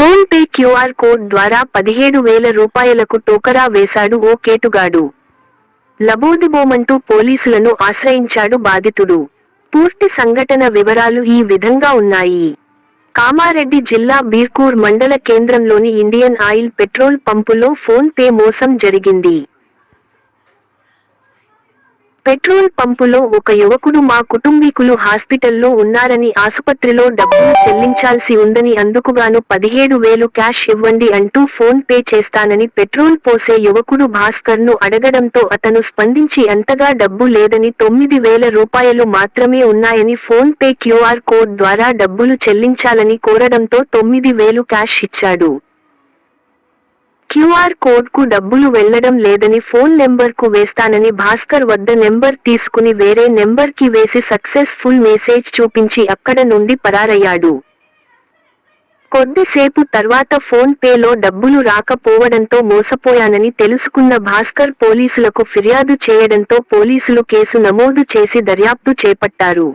Phone pay QR code ద్వారా పదిహేడు వేల రూపాయలకు టోకరా వేశాడు ఓ కేటుగాడు. లబోదిబోమంటూ పోలీసులను ఆశ్రయించాడు బాధితుడు. పూర్తి సంఘటన వివరాలు ఈ విధంగా ఉన్నాయి. కామారెడ్డి జిల్లా బీర్కూర్ మండల కేంద్రంలోని ఇండియన్ ఆయిల్ పెట్రోల్ పంపులో ఫోన్ పే మోసం జరిగింది. పెట్రోల్ పంపులో ఒక యువకుడు మా కుటుంబీకులు హాస్పిటల్లో ఉన్నారని ఆసుపత్రిలో డబ్బులు చెల్లించాల్సి ఉందని అందుకుగాను పదిహేడు వేలు క్యాష్ ఇవ్వండి అంటూ ఫోన్ పే చేస్తానని పెట్రోల్ పోసే యువకుడు భాస్కర్ను అడగడంతో అతను స్పందించి అంతగా డబ్బు లేదని తొమ్మిది వేల రూపాయలు మాత్రమే ఉన్నాయని ఫోన్ పే క్యూఆర్ కోడ్ ద్వారా డబ్బులు చెల్లించాలని కోరడంతో తొమ్మిది వేలు క్యాష్ ఇచ్చాడు. క్యూఆర్ కోడ్కు డబ్బులు వెళ్ళడం లేదని ఫోన్ నెంబర్కు వేస్తానని భాస్కర్ వద్ద నెంబర్ తీసుకుని వేరే నెంబర్కి వేసి సక్సెస్ఫుల్ మెసేజ్ చూపించి అక్కడ నుండి పరారయ్యాడు. కొద్దిసేపు తర్వాత ఫోన్ పేలో డబ్బులు రాకపోవడంతో మోసపోయానని తెలుసుకున్న భాస్కర్ పోలీసులకు ఫిర్యాదు చేయడంతో పోలీసులు కేసు నమోదు చేసి దర్యాప్తు చేపట్టారు.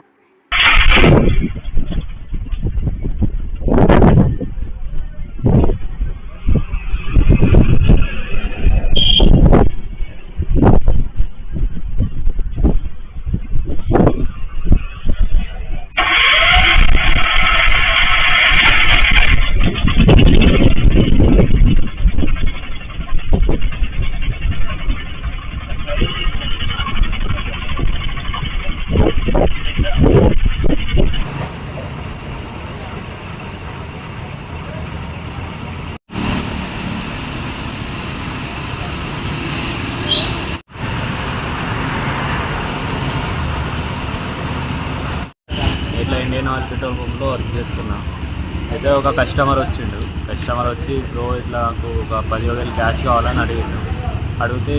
ఇట్లా ఇండియన్ ఆయిల్ పెట్రోల్ పంప్లో వర్క్ చేస్తున్నా. అయితే ఒక కస్టమర్ వచ్చిండు. కస్టమర్ వచ్చి బ్రో ఇట్లా నాకు ఒక పదివేలు క్యాష్ కావాలని అడిగిండు. అడిగితే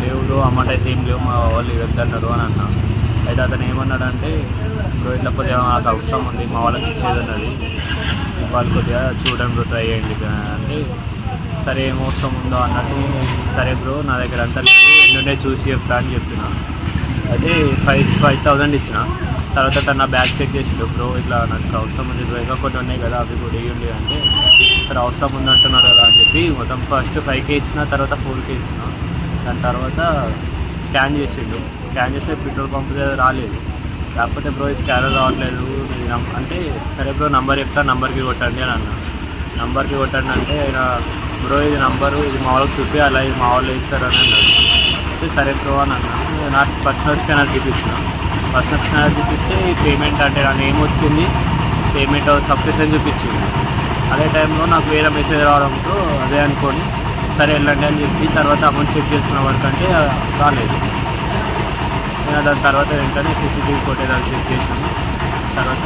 లేవు బ్రో అమౌంట్ అయితే ఏం లేవు మా వాళ్ళు ఇవ్వద్దన్నారు అని అన్నా. అయితే అతను ఏమన్నాడంటే బ్రో ఇట్లా కొద్దిగా నాకు అవసరం ఉంది మా వాళ్ళకి ఇచ్చేది ఉన్నది. వాళ్ళు కొద్దిగా చూడండి బ్రో ట్రై చేయండి అంటే సరే ఏం అవసరం ఉందో అన్నట్టు సరే బ్రో నా దగ్గర అంతా లేదు ఎన్నుండే చూసి చెప్తా అని చెప్తున్నాను అయితే ఫైవ్ ఫైవ్ థౌజండ్ ఇచ్చిన. తర్వాత తను నా బ్యాగ్ చెక్ చేసిండు బ్రో ఇట్లా నాకు అవసరం ఉంది బ్రో కొన్ని ఉన్నాయి కదా అవి కూడా వేయండి అంటే ఇక్కడ అవసరం ఉంది అంటున్నారు కదా అని చెప్పి మొత్తం ఫస్ట్ ఫైవ్ కే ఇచ్చిన తర్వాత ఫోర్కే ఇచ్చిన. దాని తర్వాత స్కాన్ చేసిండు. స్కాన్ చేస్తే పెట్రోల్ పంప్ దగ్గర రాలేదు. కాకపోతే బ్రో ఈ స్కానర్ రావట్లేదు అంటే సరే బ్రో నంబర్ చెప్తా నంబర్కి కొట్టండి అని అన్నా. నంబర్కి కొట్టండి అంటే ఆయన బ్రో ఇది నంబరు ఇది మా వాళ్ళకి చూపి అలా ఇది మా వాళ్ళు ఇస్తారని అన్నాడు. అయితే సరే బ్రో అని అన్నా. నా పర్సనల్ స్కానర్ చూపించిన. పర్సనల్ స్కానర్ చూపిస్తే ఈ పేమెంట్ అంటే నా నేమ్ వచ్చింది పేమెంట్ సబ్స్క్రిప్షన్ చూపించింది. అదే టైంలో నాకు వేరే మెసేజ్ రావడంతో అదే అనుకొని సరే వెళ్ళండి అని చెప్పి తర్వాత అమౌంట్ చెక్ చేసుకున్న వరకు అంటే రాలేదు. నేను దాని తర్వాత వెంటనే సీసీటీవీ ఫుటేజ్ అది చెక్ చేసాను తర్వాత